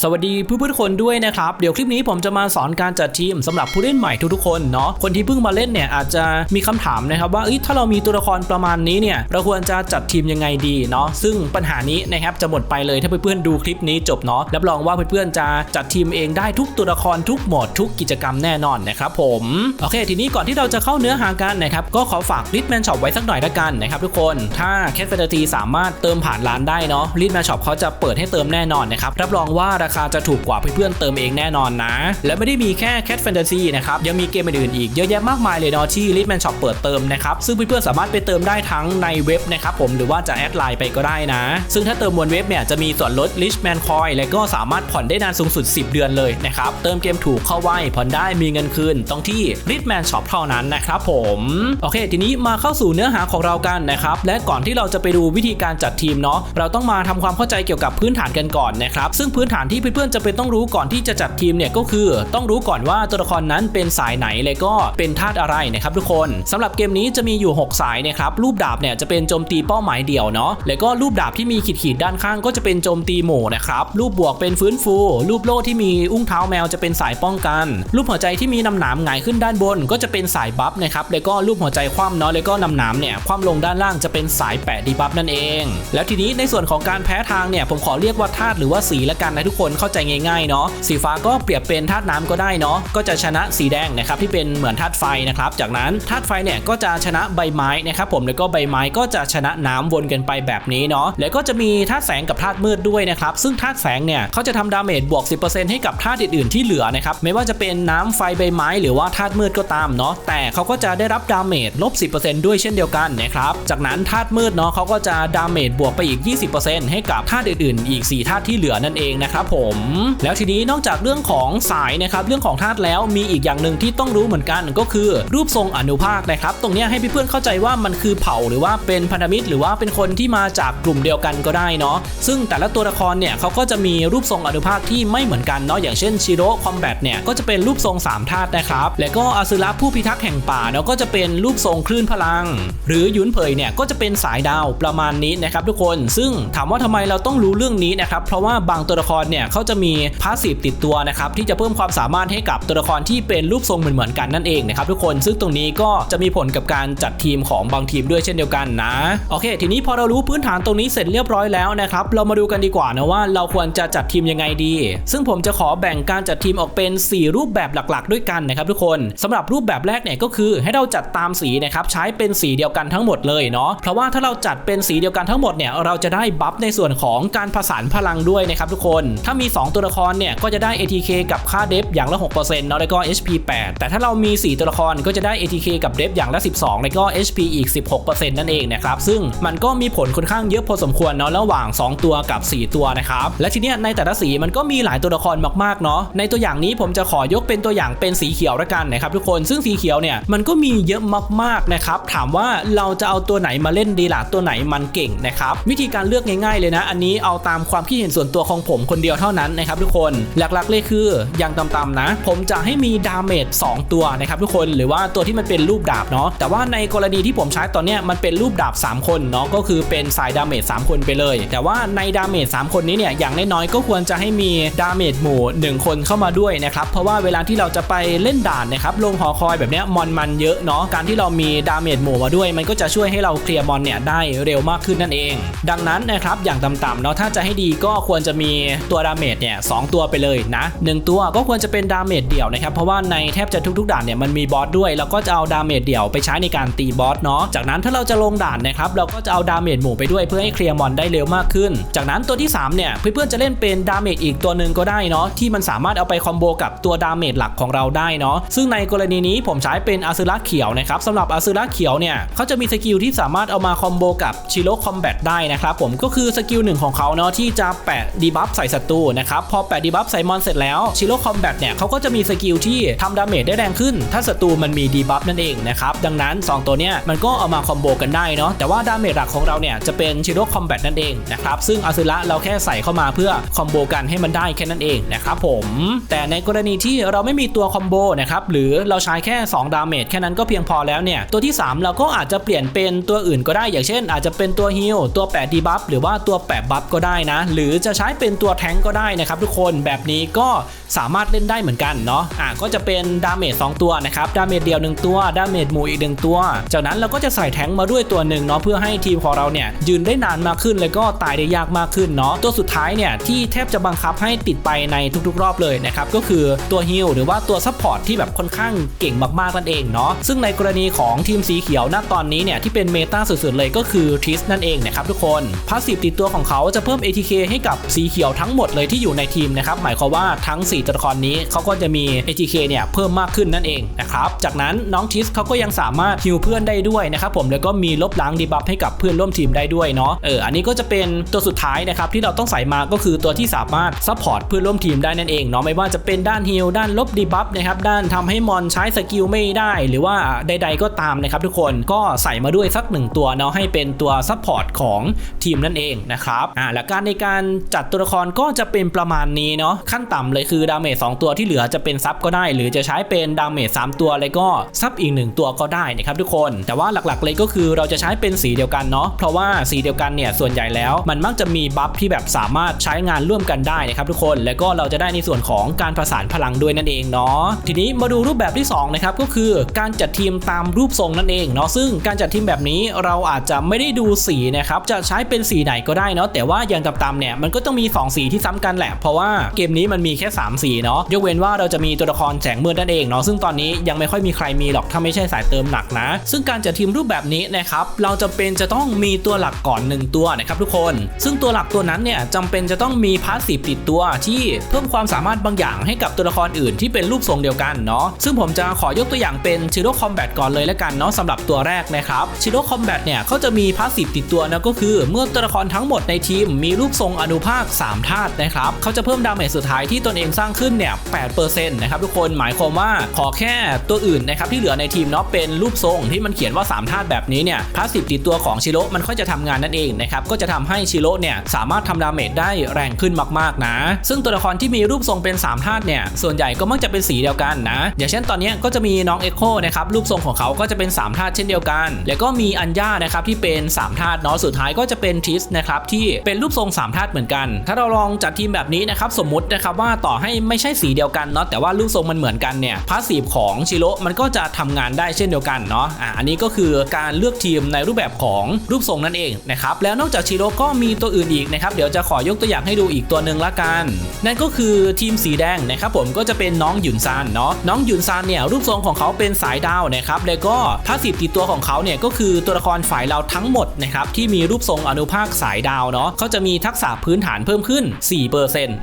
สวัสดีเพื่อนๆทุกคนด้วยนะครับ เดี๋ยวคลิปนี้ผมจะมาสอนการจัดทีมสำหรับผู้เล่นใหม่ทุกๆคนเนาะคนที่เพิ่งมาเล่นเนี่ยอาจจะมีคำถามนะครับว่าถ้าเรามีตัวละครประมาณนี้เนี่ยเราควรจะจัดทีมยังไงดีเนาะซึ่งปัญหานี้นะครับจะหมดไปเลยถ้าเพื่อนๆดูคลิปนี้จบเนาะรับรองว่าเพื่อนๆจะจัดทีมเองได้ทุกตัวละครทุกโหมดทุกกิจกรรมแน่นอนนะครับผมโอเค ทีนี้ก่อนที่เราจะเข้าเนื้อหากันนะครับก็ขอฝากลิทแมนช็อปไว้สักหน่อยละกันนะครับทุกคนถ้าแคทเฟตตีสามารถเติมผ่านร้านได้เนาะลิทแมนช็อปเขาจะเปิดให้เติมแน่นอนนะครับรับรองว่าราคาจะถูกกว่าเพื่อนๆเติมเองแน่นอนนะ และไม่ได้มีแค่แคทแฟนตาซีนะครับ ยังมีเกมอื่นๆอีกเยอะแยะมากมายเลยเนาะที่ลิทแมนช็อปเปิดเติมนะครับ ซึ่งเพื่อนๆสามารถไปเติมได้ทั้งในเว็บนะครับผมหรือว่าจะแอดไลน์ไปก็ได้นะ ซึ่งถ้าเติมบนเว็บเนี่ยจะมีส่วนลด Rich Man Coin และก็สามารถผ่อนได้นานสูงสุด 10 เดือนเลยนะครับเติมเกมถูกเข้าไวผ่อนได้มีเงินคืนต้องที่ Rich Man Shop เท่านั้นนะครับผมโอเค ทีนี้มาเข้าสู่เนื้อหาของเรากันนะครับและก่อนที่เราจะไปดูวิธีการจัดทีมเนาะเราต้องมาทำความเข้าใจเกี่ยวกับพื้นฐานกันก่อนนะครับซึ่งพื้นฐานที่เพื่อนๆจะเป็นต้องรู้ก่อนที่จะจัดทีมเนี่ยก็คือต้องรู้ก่อนว่าตัวละครนั้นเป็นสายไหนและก็เป็นธาตุอะไรนะครับทุกคนสำหรับเกมนี้จะมีอยู่ 6 สายนะครับรูปดาบเนี่ยจะเป็นโจมตีเป้าหมายเดี่ยวเนาะแล้วก็รูปดาบที่มีขีดขีดด้านข้างก็จะเป็นโจมตีหมู่นะครับรูปบวกเป็นฟื้นฟู รูปโล่ที่มีอุ้งเท้าแมวจะเป็นสายป้องกัน รูปหัวใจที่มีนำหนามหงายขึ้นด้านบนก็จะเป็นสายบัฟนะครับแล้วก็รูปหัวใจคว่ำเนาะแล้วก็นำหนามเนี่ยคว่ำลงด้านล่างจะเป็นสายแปะดีบัฟนั่นเอง แล้วทีนี้ในส่วนของการแพ้ทางเนี่ยผมขอเรียกว่าธาตุหรือว่าสีละกันนะทุกคนนเข้าใจง่ายๆเนาะสีฟ้าก็เปรียบเป็นธาตุน้ำก็ได้เนาะก็จะชนะสีแดงนะครับที่เป็นเหมือนธาตุไฟนะครับจากนั้นธาตุไฟเนี่ยก็จะชนะใบไม้นะครับผมแล้วก็ใบไม้ก็จะชนะน้ำวนกันไปแบบนี้เนาะแล้วก็จะมีธาตุแสงกับธาตุมืดด้วยนะครับซึ่งธาตุแสงเนี่ยเขาจะทำดาเมจบวก 10%ให้กับธาตุอื่นๆที่เหลือนะครับไม่ว่าจะเป็นน้ำไฟใบไม้ หรือว่าธาตุมืดก็ตามเนาะแต่เขาก็จะได้รับดาเมจลบ 10%ด้วยเช่นเดียวกันนะครับจากนั้นธาตุมืดเนาะเขาก็จะดาเมจบวกไปอีก 20%ให้กับธาตุอื่นๆ อีก 4 ธาตุที่เหลือนั่นเองนะครับผม แล้วทีนี้นอกจากเรื่องของสายนะครับเรื่องของธาตุแล้วมีอีกอย่างหนึ่งที่ต้องรู้เหมือนกันก็คือ รูปทรงอนุภาคนะครับ ตรงนี้ให้เพื่อนๆเข้าใจว่ามันคือเผ่าหรือว่าเป็นพันธมิตร หรือว่าเป็นคนที่มาจากกลุ่มเดียวกันก็ได้เนาะซึ่งแต่ละตัวละครเนี่ยเขาก็จะมีรูปทรงอนุภาคที่ไม่เหมือนกันเนาะอย่างเช่นชิโร่คอมแบทเนี่ยก็จะเป็นรูปทรง3ธาตุนะครับแล้วก็อาซึระผู้พิทักษ์แห่งป่าเนาะก็จะเป็นรูปทรงคลื่นพลัง หรือยุนเผยเนี่ยก็จะเป็นสายดาวประมาณนี้นะครับทุกคน ซึ่งถามว่าทำไมเราต้องรู้เรื่องนี้นะครับเพราะว่าบางตัวละครเนี่ยเขาจะมีพาสซีฟติดตัวนะครับที่จะเพิ่มความสามารถให้กับตัวละครที่เป็นรูปทรงเหมือนๆกันนั่นเองนะครับทุกคนซึ่งตรงนี้ก็จะมีผลกับการจัดทีมของบางทีมด้วยเช่นเดียวกันนะโอเค ทีนี้พอเรารู้พื้นฐานตรงนี้เสร็จเรียบร้อยแล้วนะครับเรามาดูกันดีกว่านะว่าเราควรจะจัดทีมยังไงดี ซึ่งผมจะขอแบ่งการจัดทีมออกเป็น 4 รูปแบบหลักๆ ด้วยกันนะครับทุกคนสำหรับรูปแบบแรกเนี่ยก็คือให้เราจัดตามสีนะครับใช้เป็นสีเดียวกันทั้งหมดเลยเนาะเพราะว่าถ้าเราจัดเป็นสีเดียวกันทั้งหมดเนี่ยเราจะได้บัฟในส่วนของการผสานพลังด้วยนะครับทุกคนถ้าามี 2 ตัวละครเนี่ยก็จะได้ ATK กับค่าเดฟอย่างละ6%เนาะแล้วก็ HP 8 แต่ถ้าเรามี 4 ตัวละครก็จะได้ ATK กับเดฟอย่างละ 12 แล้วก็ HP อีก 16%นั่นเองนะครับซึ่งมันก็มีผลค่อนข้างเยอะพอสมควรเนาะระหว่าง 2 ตัวกับ 4 ตัวนะครับและทีเนี้ยในแต่ละสีมันก็มีหลายตัวละครมากๆเนาะในตัวอย่างนี้ผมจะขอยกเป็นตัวอย่างเป็นสีเขียวละกันนะครับทุกคนซึ่งสีเขียวเนี่ยมันก็มีเยอะมากๆนะครับถามว่าเราจะเอาตัวไหนมาเล่นดีล่ะตัวไหนมันเก่งนะครับวิธีการเลือกง่ายๆเลยนะ อันนี้เอาตามความคิดเห็นส่วนตัวของผมคนเดียวเท่านั้นนะครับทุกคนหลักๆเลยคืออย่างต่ำๆนะ ผมจะให้มีดาเมจ2ตัวนะครับทุกคนหรือว่าตัวที่มันเป็นรูปดาบเนาะแต่ว่าในกรณีที่ผมใช้ตอนเนี้ยมันเป็นรูปดาบ 3 คนเนาะก็คือเป็นสายดาเมจ3คนไปเลย แต่ว่าในดาเมจ3คนนี้เนี่ยอย่างน้อยๆก็ควรจะให้มีดาเมจหมู่ 1 คนเข้ามาด้วยนะครับเพราะว่าเวลาที่เราจะไปเล่นด่านนะครับลงหอคอยแบบเนี้ยมอนมันเยอะเนาะการที่เรามีดาเมจหมู่มาด้วย มันก็จะช่วยให้เราเคลียร์มอนเนี่ยได้เร็วมากขึ้นนั่นเอง ดังนั้นนะครับอย่างต่ำๆเนาะถ้าจะให้ดีก็ควรจะมีตัวดาเมจเนี่ยสองตัวไปเลยนะหนึ่งตัวก็ควรจะเป็นดาเมจเดี่ยวนะครับเพราะว่าในแทบจะทุกๆด่านเนี่ยมันมีบอสด้วยเราก็จะเอาดาเมจเดี่ยวไปใช้ในการตีบอสเนาะจากนั้นถ้าเราจะลงด่านนะครับเราก็จะเอาดาเมจหมู่ไปด้วยเพื่อให้เคลียร์มอนได้เร็วมากขึ้น จากนั้นตัวที่สามเนี่ยเพื่อนๆจะเล่นเป็นดาเมจอีกตัวหนึ่งก็ได้เนาะที่มันสามารถเอาไปคอมโบกับตัวดาเมจหลักของเราได้เนาะซึ่งในกรณีนี้ผมใช้เป็นอาซึระเขียวนะครับสำหรับอาซึระเขียวเนี่ยเขาจะมีสกิลที่สามารถเอามาคอมโบกับชิโร่คอมแบทได้นะครับผมก็คือสกิลหนึ่งของเขาเนาะที่จะแปะดีบัฟใส่ศัตรูนะครับพอแปะดีบัฟใส่มอนเสร็จแล้วชิโร่คอมแบทเนี่ยเขาก็จะมีสกิลที่ทำดาเมจได้แรงขึ้น ถ้าศัตรูมันมีดีบัฟนั่นเองนะครับดังนั้น 2 ตัวเนี้ยมันก็เอามาคอมโบกันได้เนาะแต่ว่าดาเมจหลักของเราเนี่ยจะเป็นชิโร่คอมแบทนั่นเองนะครับซึ่งอาซึระเราแค่ใส่เข้ามาเพื่อคอมโบกันให้มันได้แค่นั้นเองนะครับผมแต่ในกรณีที่เราไม่มีตัวคอมโบนะครับหรือเราใช้แค่ 2 ดาเมจแค่นั้นก็เพียงพอแล้วเนี่ยตัวที่ 3 เราก็อาจจะเปลี่ยนเป็นตัวอื่นก็ได้อย่างเช่น อาจจะเป็นตัวฮิลตัวแปะดีบัฟหรือว่าตัวแปะบัฟก็ได้นะ หรือจะใช้เป็นตัวแทงก็ได้นะครับทุกคนแบบนี้ก็สามารถเล่นได้เหมือนกันเนาะอะก็จะเป็นดาเมจ2ตัวนะครับดาเมจเดียว 1 ตัวดาเมจหมู่อีก 1 ตัว จากนั้นเราก็จะใส่แทงมาด้วยตัวหนึ่งเนาะเพื่อให้ทีมของเราเนี่ยยืนได้นานมากขึ้นแล้วก็ตายได้ยากมากขึ้นเนาะตัวสุดท้ายเนี่ยที่แทบจะบังคับให้ติดไปในทุกๆ รอบเลยนะครับก็คือตัวฮิลหรือว่าตัวซัพพอร์ตที่แบบค่อนข้างเก่งมากๆนั่นเองเนาะซึ่งในกรณีของทีมสีเขียวณตอนนี้เนี่ยที่เป็นเมตาสุดๆเลยก็คือทริสนั่นเองนะครับทุกคนพาสซีฟติดตัวของเขาจะเพิ่ม ATK ให้กับสีเขียวทั้งหมดเลยที่อยู่ในทีมนะครับหมายความว่าทั้ง 4 ตัวละครนี้เขาก็จะมี ATK เนี่ยเพิ่มมากขึ้นนั่นเองนะครับจากนั้นน้องทิสเขาก็ยังสามารถฮิลเพื่อนได้ด้วยนะครับผมแล้วก็มีลบล้างดีบัฟให้กับเพื่อนร่วมทีมได้ด้วยเนาะเอออันนี้ก็จะเป็นตัวสุดท้ายนะครับที่เราต้องใส่มาก็คือตัวที่สามารถซัพพอร์ตเพื่อนร่วมทีมได้นั่นเองเนาะไม่ว่าจะเป็นด้านฮิลด้านลบดีบัฟนะครับด้านทำให้มอนใช้สกิลไม่ได้ หรือว่าใด ๆ ก็ตามนะครับทุกคนก็ใส่มาด้วยสักหนึ่งตัวเนาะให้เป็นตัวซัพพอร์ตของทีมนั่นเองนะครับอ่าและการในการจัดตัวละครก็จะจะเป็นประมาณนี้เนาะขั้นต่ำเลยคือดาเมจ2ตัวที่เหลือจะเป็นซับก็ได้ หรือจะใช้เป็นดาเมจ3ตัวแล้วก็ซับอีก 1 ตัวก็ได้นะครับทุกคน แต่ว่าหลักๆเลยก็คือเราจะใช้เป็นสีเดียวกันเนาะเพราะว่าสีเดียวกันเนี่ยส่วนใหญ่แล้ว มันมักจะมีบัฟที่แบบสามารถใช้งานร่วมกันได้นะครับทุกคนแล้วก็เราจะได้ในส่วนของการประสานพลังด้วยนั่นเองเนาะทีนี้มาดูรูปแบบที่สองนะครับก็คือการจัดทีมตามรูปทรงนั่นเองเนาะซึ่งการจัดทีมแบบนี้เราอาจจะไม่ได้ดูสีนะครับจะใช้เป็นสีไหนก็ได้เนาะแต่ว่าอย่างต่ำๆเนี่ยมันก็ต้องมี 2 สีที่ซ้ำกันแหละ เพราะว่าเกมนี้มันมีแค่ 3 สีเนาะยกเว้นว่าเราจะมีตัวละครแสงมืดนั่นเองเนาะซึ่งตอนนี้ยังไม่ค่อยมีใครมีหรอกถ้าไม่ใช่สายเติมหนักนะ ซึ่งการจัดทีมรูปแบบนี้นะครับเราจะเป็นจะต้องมีตัวหลักก่อน 1 ตัวนะครับทุกคน ซึ่งตัวหลักตัวนั้นเนี่ยจำเป็นจะต้องมีพาสซีฟติดตัวที่เพิ่มความสามารถบางอย่างให้กับตัวละครอื่นที่เป็นรูปทรงเดียวกันเนาะซึ่งผมจะขอยกตัวอย่างเป็นชิโร่คอมแบทก่อนเลยแล้วกันเนาะสำหรับตัวแรกนะครับชิโร่คอมแบทเนี่ยเขาจะมีพาสซีฟติดตัวนะก็คือ เมื่อตัวละครทั้งหมดในทีมมีรูปทรงอนุภาค3ธาตุนะครับเขาจะเพิ่มดาเมจสุดท้ายที่ตนเองสร้างขึ้นเนี่ย8%นะครับทุกคนหมายความว่าขอแค่ตัวอื่นนะครับที่เหลือในทีมเนาะเป็นรูปทรงที่มันเขียนว่า 3 ธาตุแบบนี้เนี่ยพาสซีฟติดตัวของชิโร่มันก็จะทำงานนั่นเองนะครับก็จะทำให้ชิโร่เนี่ยสามารถทำดาเมจได้แรงขึ้นมากๆนะ ซึ่งตัวละครที่มีรูปทรงเป็น 3 ธาตุเนี่ยส่วนใหญ่ก็มักจะเป็นสีเดียวกันนะ อย่างเช่นตอนนี้ก็จะมีน้องเอ็กโคนะครับรูปทรงของเขาก็จะเป็น 3 ธาตุเช่นเดียวกัน แล้วก็มีอัญญานะครับที่เป็น 3 ธาตุเนาะสุดท้ายก็จะเป็นทิสนะครับที่เป็นรูปทรง 3 ธาตุเหมือนกัน ถ้าเราลองจัดทีมแบบนี้นะครับสมมตินะครับว่าต่อให้ไม่ใช่สีเดียวกันเนาะแต่ว่ารูปทรงมันเหมือนกันเนี่ยพาสซีฟของชิโร่มันก็จะทำงานได้เช่นเดียวกันเนาะอะอันนี้ก็คือการเลือกทีมในรูปแบบของรูปทรงนั่นเองนะครับแล้วนอกจากชิโร่ก็มีตัวอื่นอีกนะครับเดี๋ยวจะขอยกตัวอย่างให้ดูอีกตัวหนึ่งละกันนั่นก็คือทีมสีแดงนะครับผมก็จะเป็นน้องหยุนซานเนาะน้องหยุนซานเนี่ยรูปทรงของเขาเป็นสายดาวนะครับแล้วก็พาสซีฟติดตัวของเขาเนี่ยก็คือตัวละครฝ่ายเราทั้งหมดนะครับที่มีรูปทรงอนุภาคสายดาวเนาะเขาจะมีทักษะพื้นฐานเพิ่มขึ้น 4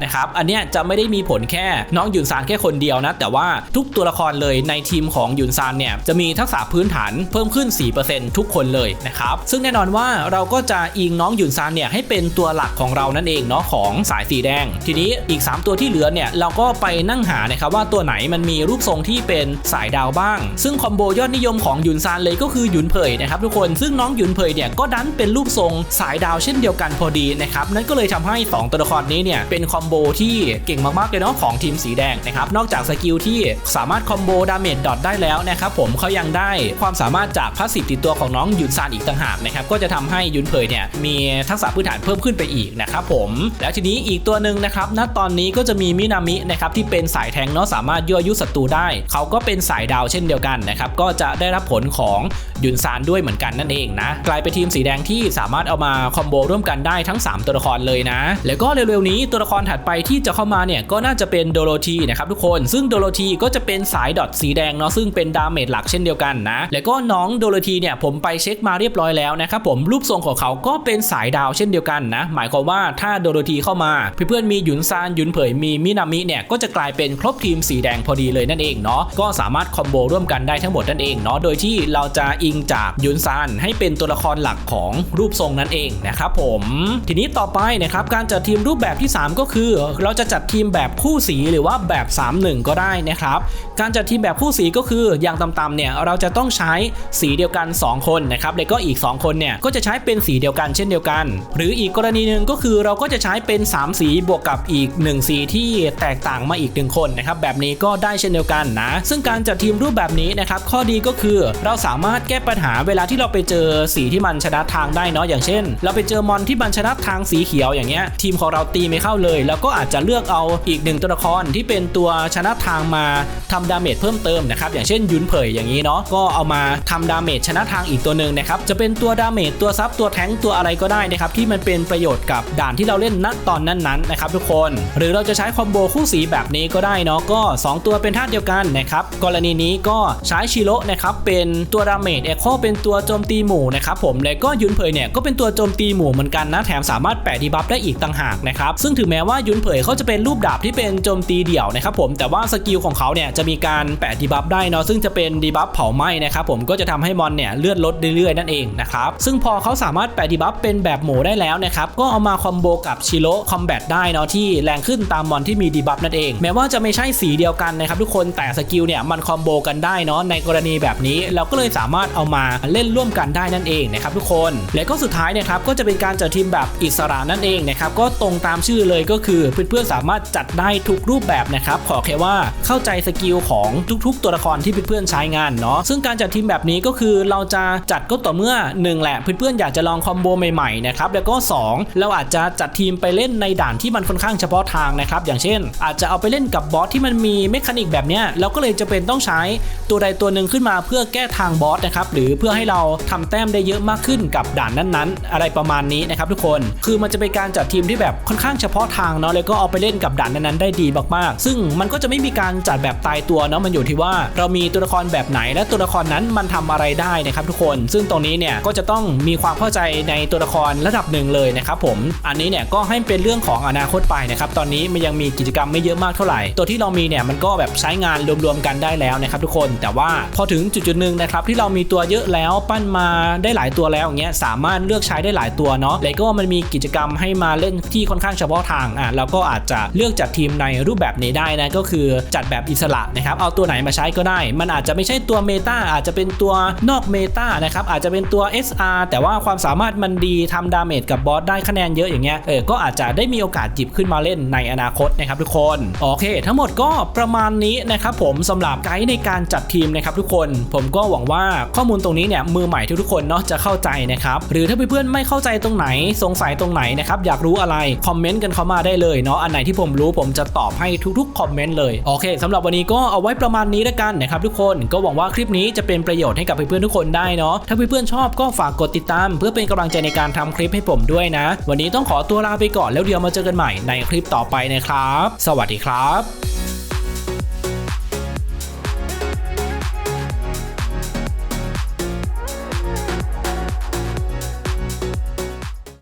นะครับ อันเนี้ยจะไม่ได้มีผลแค่น้องหยุนซานแค่คนเดียวนะ แต่ว่าทุกตัวละครเลยในทีมของหยุนซานเนี่ยจะมีทักษะพื้นฐานเพิ่มขึ้น 4%ทุกคนเลยนะครับ ซึ่งแน่นอนว่าเราก็จะอิงน้องหยุนซานเนี่ยให้เป็นตัวหลักของเรานั่นเองเนาะของสายสีแดง ทีนี้อีก 3 ตัวที่เหลือเนี่ยเราก็ไปนั่งหานะครับว่าตัวไหนมันมีรูปทรงที่เป็นสายดาวบ้าง ซึ่งคอมโบยอดนิยมของหยุนซานเลยก็คือหยุนเผยนะครับทุกคนซึ่งน้องหยุนเผยเนี่ยก็ดันเป็นรูปทรงสายดาวเช่นเดียวกันพอดีนะครับนั่นก็เลยทำให้ 2 ตัวละครนี้เนี่ยเป็นคอมโบที่เก่งมากๆเลยเนาะของทีมสีแดงนะครับนอกจากสกิลที่สามารถคอมโบดาเมจดอทได้แล้วนะครับผมเขายังได้ความสามารถจากพาสซีฟติดตัวของน้องยุนซานอีกต่างหากนะครับก็จะทำให้ยุนเผยเนี่ยมีทักษะพื้นฐานเพิ่มขึ้นไปอีกนะครับผมแล้วทีนี้อีกตัวหนึ่งนะครับณตอนนี้ก็จะมีมินามินะครับที่เป็นสายแทงเนาะสามารถยั่วยุศัตรูได้ เขาก็เป็นสายดาวเช่นเดียวกันนะครับก็จะได้รับผลของ ยุนซานด้วยเหมือนกันนั่นเองนะ กลายเป็นทีมสีแดงที่สามารถเอามาคอมโบร่วมกันได้ทั้ง 3 ตัวละครเลยนะ แล้วก็เร็วๆนี้ตัวละครถัดไปที่จะเข้ามาเนี่ยก็น่าจะเป็นโดโรธีนะครับทุกคน ซึ่งโดโรธีก็จะเป็นสายดอทสีแดงเนาะซึ่งเป็นดาเมจหลักเช่นเดียวกันนะ แล้วก็น้องโดโรธีเนี่ยผมไปเช็คมาเรียบร้อยแล้วนะครับผมรูปทรงของเขาก็เป็นสายดาวเช่นเดียวกันนะ หมายความว่าถ้าโดโรธีเข้ามาเพื่อนๆมีหยุนซานหยุนเผยมีมินามิเนี่ยก็จะกลายเป็นครบทีมสีแดงพอดีเลยนั่นเองเนาะก็สามารถคอมโบร่วมกันได้ทั้งหมดนั่นเองเนาะโดยที่เราจะอิงจากยุนซานให้เป็นตัวละครหลักของรูปทรงนั่นเองนะครับผมทีนี้ต่อไปนะครับการจัดทีมรูปแบบที่ 3 ก็คือ เราจะจัดทีมแบบคู่สีหรือว่าแบบ 3-1 ก็ได้นะครับการจัดทีมแบบคู่สีก็คืออย่างต่ำๆเนี่ยเราจะต้องใช้สีเดียวกัน 2 คนนะครับแล้วก็อีก 2 คนเนี่ยก็จะใช้เป็นสีเดียวกันเช่นเดียวกัน หรืออีกกรณีหนึ่งก็คือเราก็จะใช้เป็น 3 สีบวกกับอีก 1 สีที่แตกต่างมาอีก 1 คนนะครับแบบนี้ก็ได้เช่นเดียวกันนะ ซึ่งการจัดทีมรูปแบบนี้นะครับข้อดีก็คือเราสามารถแก้ปัญหาเวลาที่เราไปเจอสีที่มันชนะทางได้เนาะอย่างเช่น เราไปเจอมอนที่มันชนะทางสีเขียวอย่างเงี้ยทีมของเราตีไม่เข้าเลย แล้วก็อาจจะเลือกเอาอีกหนึ่งตัวละครที่เป็นตัวชนะทางมาทำดาเมจเพิ่มเติมนะครับอย่างเช่นยุนเผยอย่างนี้เนาะก็เอามาทำดาเมจชนะทางอีกตัวหนึ่งนะครับจะเป็นตัวดาเมจตัวซับตัวแทงตัวอะไรก็ได้นะครับที่มันเป็นประโยชน์กับด่านที่เราเล่นณตอนนั้นๆนะครับทุกคน หรือเราจะใช้คอมโบคู่สีแบบนี้ก็ได้เนาะก็ 2 ตัวเป็นธาตุเดียวกันนะครับกรณีนี้ก็ใช้ชิโร่นะครับเป็นตัวดาเมจเอโคเป็นตัวโจมตีหมู่นะครับผมแล้วก็ยุนเผยเนี่ยก็เป็นตัวโจมตีหมู่เหมือนกันนะแถมสามารถแปะดีบัฟได้อีกต่างหากนะครับซึ่งถึงแม้ว่ายุนเผยเขาจะเป็นรูปดาบที่เป็นโจมตีเดี่ยวนะครับผมแต่ว่าสกิลของเขาเนี่ยจะมีการแปะดีบัฟได้เนาะซึ่งจะเป็นดีบัฟเผาไหม้นะครับผมก็จะทำให้มอนเนี่ยเลือดลดเรื่อยๆนั่นเองนะครับซึ่งพอเขาสามารถแปะดีบัฟเป็นแบบหมู่ได้แล้วนะครับก็เอามาคอมโบกับชิโร่คอมแบทได้เนาะที่แรงขึ้นตามมอนที่มีดีบัฟนั่นเอง แม้ว่าจะไม่ใช่สีเดียวกันนะครับทุกคนแต่สกิลเนี่ยมันคอมโบกันได้เนาะในกรณีแบบนี้เราก็เลยสามารถเอามาเล่นร่วมกันได้นั่นเองนะครับทุกคน และก็สุดท้ายนะครับก็จะเป็นการจัดทีมแบบอิสระนั่นเองนะครับก็ตรงตามชื่อเลยก็คือเพื่อนๆสามารถจัดได้ทุกรูปแบบนะครับขอแค่ว่าเข้าใจสกิลของทุกๆ ตัวละครที่เพื่อนๆใช้งานเนาะซึ่งการจัดทีมแบบนี้ก็คือเราจะจัดก็ต่อเมื่อหนึ่งแหละ เพื่อนๆอยากจะลองคอมโบใหม่ๆนะครับแล้วก็สองเราอาจจะจัดทีมไปเล่นในด่านที่มันค่อนข้างเฉพาะทางนะครับอย่างเช่น อาจจะเอาไปเล่นกับบอสที่มันมีเมคานิกแบบเนี้ยเราก็เลยจะเป็นต้องใช้ตัวใดตัวหนึ่งขึ้นมาเพื่อแก้ทางบอสนะครับหรือเพื่อให้เราทำแต้มได้เยอะมากขึ้นกับด่านนั้นๆ อะไรประมาณนี้นะครับทุกคนคือมันจะเป็นการจัดทีมที่แบบค่อนข้างเฉพาะทางเนาะแล้วก็เอาไปเล่นกับด่านนั้นๆได้ดีมากๆ ซึ่งมันก็จะไม่มีการจัดแบบตายตัวเนาะมันอยู่ที่ว่า เรามีตัวละครแบบไหนและตัวละครนั้นมันทำอะไรได้นะครับทุกคน ซึ่งตรงนี้เนี่ยก็จะต้องมีความเข้าใจในตัวละครระดับหนึ่งเลยนะครับผมอันนี้เนี่ยก็ให้เป็นเรื่องของอนาคตไปนะครับตอนนี้มันยังมีกิจกรรมไม่เยอะมากเท่าไหร่ ตัวที่เรามีเนี่ยมันก็แบบใช้งานรวมๆกันได้แล้วนะครับทุกคน แต่ว่าพอถึงจุดๆหนึ่งนะครับที่เรามีตัวเยอะแล้วปั้นมาได้หลายตัวแล้วอย่างเงี้ยสามารถเลือกใช้ได้หลายตัวเนาะแล้วก็มันมีกิจกรรมให้มาเล่นที่ค่อนข้างเฉพาะทางอะเราก็อาจจะเลือกจัดทีมในรูปแบบนี้ได้นะก็คือจัดแบบอิสระนะครับเอาตัวไหนมาใช้ก็ได้ มันอาจจะไม่ใช่ตัวเมตาอาจจะเป็นตัวนอกเมตานะครับอาจจะเป็นตัว SR แต่ว่าความสามารถมันดีทำดาเมจกับบอสได้คะแนนเยอะอย่างเงี้ยเออก็อาจจะได้มีโอกาสจิบขึ้นมาเล่นในอนาคตนะครับทุกคนโอเค ทั้งหมดก็ประมาณนี้นะครับผมสำหรับไกด์ในการจัดทีมนะครับทุกคน ผมก็หวังว่าข้อมูลตรงนี้เนี่ยมือใหม่ทุกๆคนเนาะจะเข้าใจนะครับหรือถ้าเพื่อนๆไม่เข้าใจตรงไหนสงสัยตรงไหนนะครับอยากรู้อะไรคอมเมนต์กันเข้ามาได้เลยเนาะอันไหนที่ผมรู้ผมจะตอบให้ทุกๆคอมเมนต์เลยโอเคสำหรับวันนี้ก็เอาไว้ประมาณนี้แล้วกันนะครับทุกคนก็หวังว่าคลิปนี้จะเป็นประโยชน์ให้กับเพื่อนๆทุกคนได้เนาะถ้าเพื่อนๆชอบก็ฝากกดติดตาม เพื่อเป็นกำลังใจในการทำคลิปให้ผมด้วยนะ วันนี้ต้องขอตัวลาไปก่อนแล้วเดี๋ยวมาเจอกันใหม่ในคลิปต่อไปนะครับ สวัสดีครับ